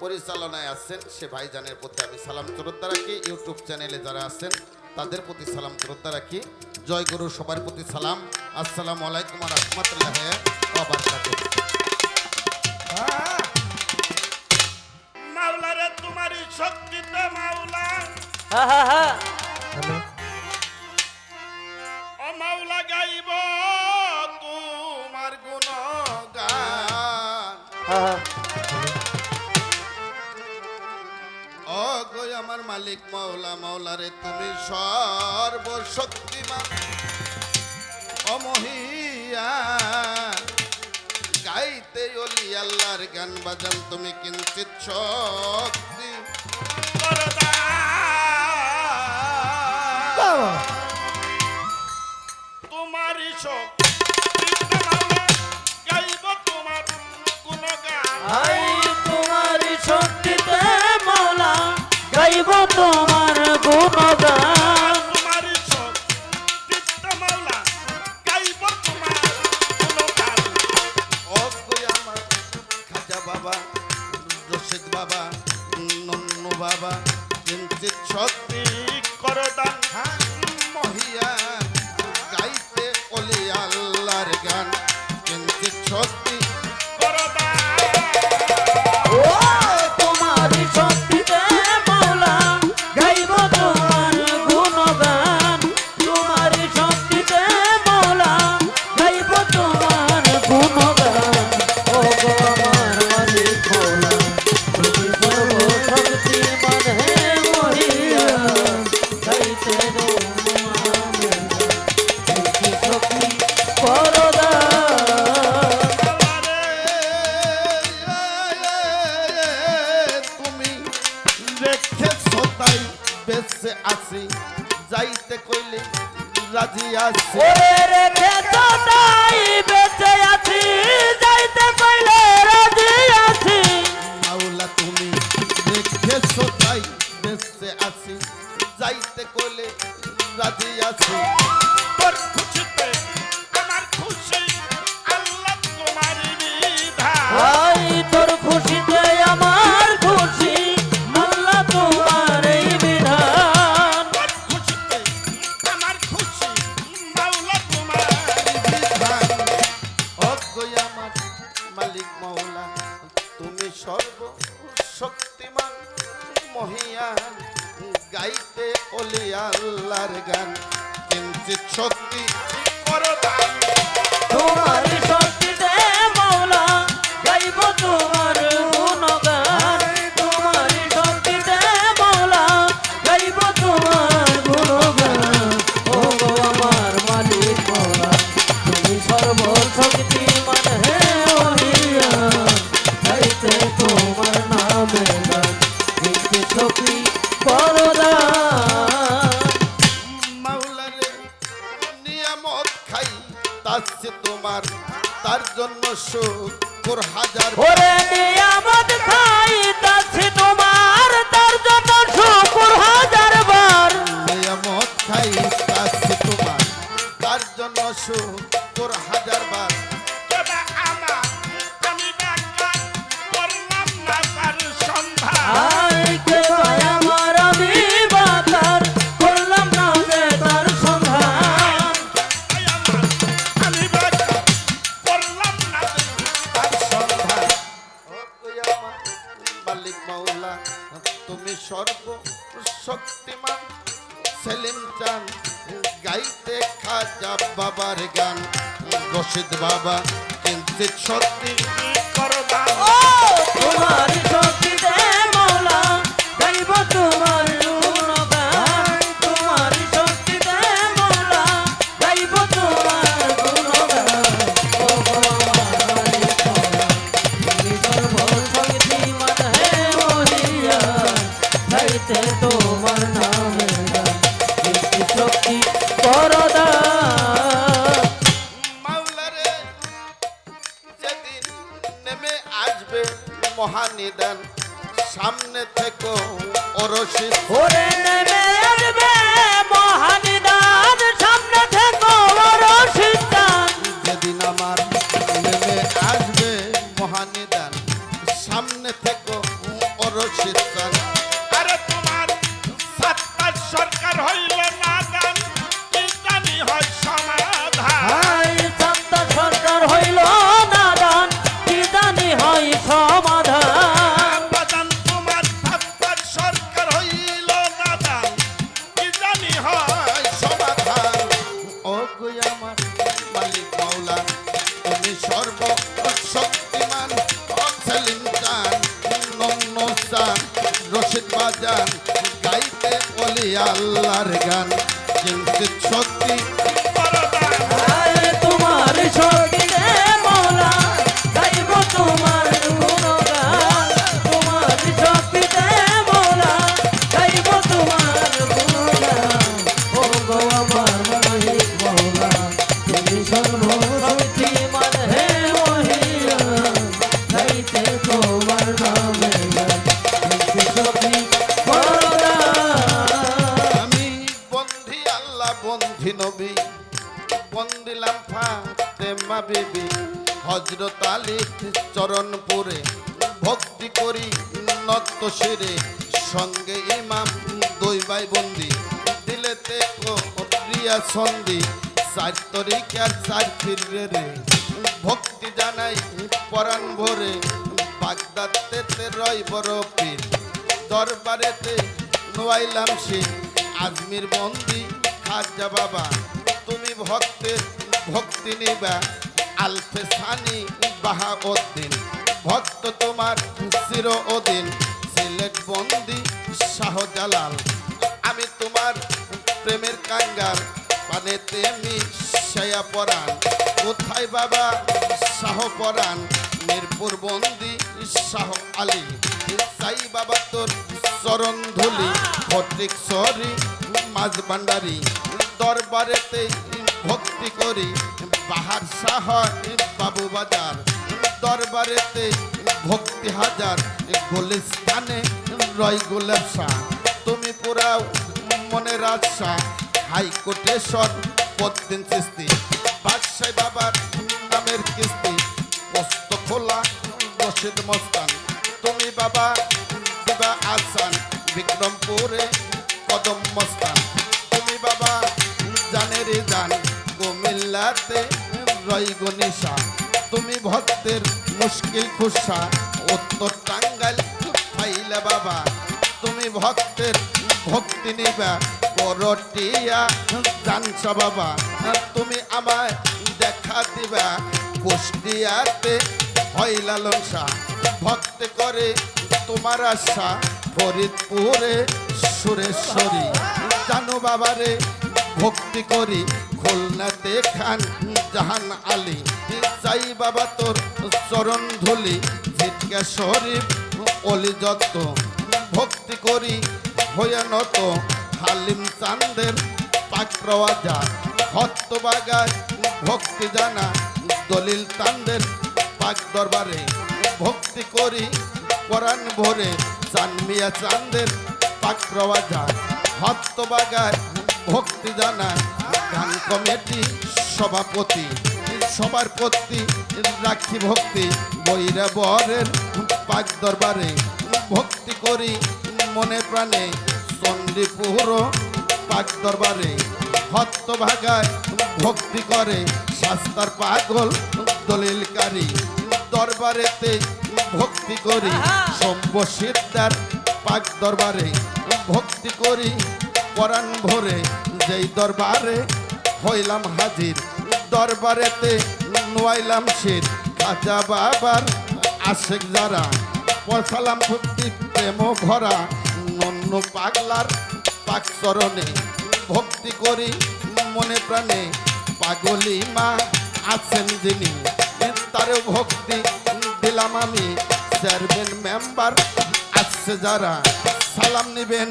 পরিচালনায় আছেন সে ভাইজানের প্রতি আমি সালাম শ্রদ্ধা রাখি। ইউটিউব চ্যানেলে যারা আছেন তাদের প্রতি সালাম শ্রদ্ধা রাখি। জয় গুরু সবার প্রতি সালাম। আসসালাম আলাইকুম রহমতুল্লাহ আবার মাওলা। হ্যাঁ হ্যাঁ হ্যাঁ মালিক মাওলা, মাওলারে তুমি সর্বশক্তিমান। অমহিয়া, গাইতে অলি আল্লাহর গান বাজান, তুমি কিঞ্চিত শক্তি। বাবা। কাছে আছি যাইতে কইলে রাজি আছি। রে বেঁচে নাই বেঁচে আছি যাইতে কইলে রাজি আছি। মাওলা তুমি দেখেছ তাই বেঁচে আছি যাইতে কইলে রাজি আছি। শক্তিমান মহিয়া গাইতে অলি আল্লাহর গান। কিন্তু শক্তি করো তোমার তোর হাজার ওরে নিয়ামত খাই তাছে বাবার গান রশিদ বাবা কিন্তু সত্যি করো তোমার সত্যি মৌলা তোমার মুর্শিদ বাজান গাইতে বলি আল্লাহর গান। কিঞ্চিত শক্তি চরণপুরে ভক্তি করি নত্য শিরে। সঙ্গে ইমাম, দুই ভাই বন্দি। দিলেতে রিয়া সন্ধি চার তরিকার চার ফিরে রে। ভক্তি জানাই পরাণ ভরে। বাগদাতে রয় বড় পীর। দরবারেতে নোয়াইলাম সে আজমির বন্দি, খাজা বাবা। তুমি ভক্তের ভক্তি নিবা। আলফে সানি বাহা উদ্দিন ভক্ত তোমার চির ওদিন। সিলেট বন্দি শাহজালাল, আমি তোমার প্রেমের কাঙ্গাল। পানেতে আমি সেয়া পরাণ, কোথায় বাবা শাহ পরাণ? মিরপুর বন্দি শাহ আলী সাই বাবা তোর চরণ ধুলি। ফটিক সরি, মাঝ ভান্ডারি দরবারেতে ভক্তি করি। বাহার শাহ বাবু বাজার দরবারেতে ভক্তি হাজার গুলিস্তানে রয় গোলাপ শাহ তুমি পুরাও মনের আশা হাইকোর্টে সৎ পদ্দিন চিস্তি বাদশাহ বাবার নামের কিস্তি, পোস্ত খোলা রশিদ মস্তান। তুমি বাবা, দিবা আসান বিক্রমপুরে কদম মস্তান। তুমি বাবা জানের জান, কুমিল্লাতে রই গনিশা তুমি ভক্তের মুশকিল খুশা, উত্তর টাঙ্গাইল পাইলে বাবা। তুমি ভক্তের ভক্তি নিবা করটিয়া জানসা বাবা। তুমি আমায় দেখা দিবা, কুষ্টিয়াতে হইলা লংসা। ভক্তি করে তোমার আশা, ফরিদপুরে সুরেশ্বরী। জানো বাবারে, ভক্তি করি খুলনাতে খান জাহান আলী। চাই বাবা তোর চরণ ধুলি, ঝিটকা শরীফ, অলি যত। ভক্তি করি হয়ে নত, হালিম চান্দের পাকরওয়াজা হত্ত বাগায় ভক্তি জানা, দলিল তান্দের পাক দরবারে। ভক্তি করি কোরআন ভরে চানমিয়া চান্দের পাকরওয়াজা হত্ত বাগায় ভক্তি জানা গান কমিটি সভাপতি সবার প্রতি রাখি ভক্তি। বৈরা বরের পাক দরবারে ভক্তি করি, মনে প্রাণে চণ্ডীপুর পাক দরবারে। হত্ত ভাগায় ভক্তি করে শাস্তার পাগল দলিলকারী। দরবারেতে ভক্তি করি, শম্ভ সিদ্ধার পাক দরবারে। ভক্তি করি, পরাণ ভরে, যেই দরবারে হইলাম হাজির, দরবারেতে নোয়াইলাম শীত খাজা বাবার আশেক যারা পয়সালাম ভক্তি প্রেম ভরা নন্ন পাগলার পাক চরণে ভক্তি করি মনে প্রাণে। পাগলি মা আছেন যিনি, তারও ভক্তি দিলাম আমি। চেয়ারম্যান মেম্বার আসছে যারা সালাম নিবেন।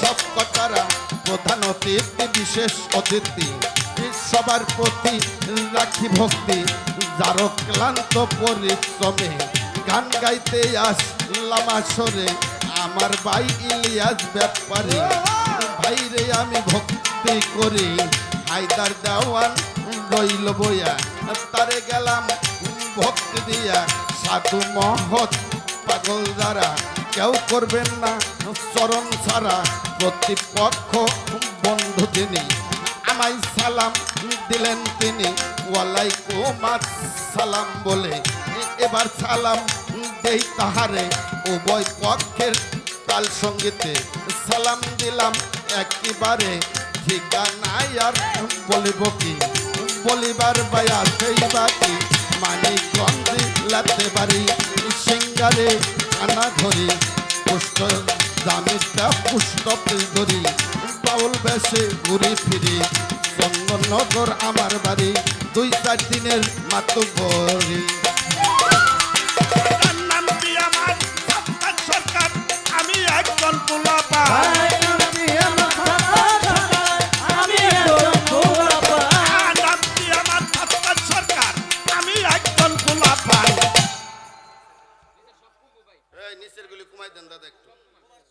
সব কটারা প্রধান অতিথি বিশেষ অতিথি। সবার প্রতি রাখি ভক্তি যার ক্লান্ত পরিশ্রমে গান গাইতে আসলাম আসরে। আমার ভাই ইলিয়াস ব্যাপারে ভাইরে আমি ভক্তি করি। হায়দার দেওয়ান রইল বইয়া তারে গেলাম ভক্তি দিয়া। সাধু মহৎ পাগল দ্বারা কেউ করবেন না। চরণ ছাড়া প্রতিপক্ষ বন্ধু তিনি। আমায় সালাম দিলেন তিনি। ওয়ালাইকুম সালাম বলে এবার সালাম দেই তাহারে উভয় পক্ষের তাল সঙ্গীতে। সালাম দিলাম একেবারে ঠিকানাই আর বলিব কি? বলিবার বায়া সেই বাকি। মানিকগঞ্জে লাতে বাড়ি সিঙ্গারে আনা ধরি, পুষ্ট জানিটা পুষ্ট ধরি, বাউল বেশে ঘুরি ফিরি। চন্দননগর আমার বাড়ি, দুই চার দিনের মাতু বরি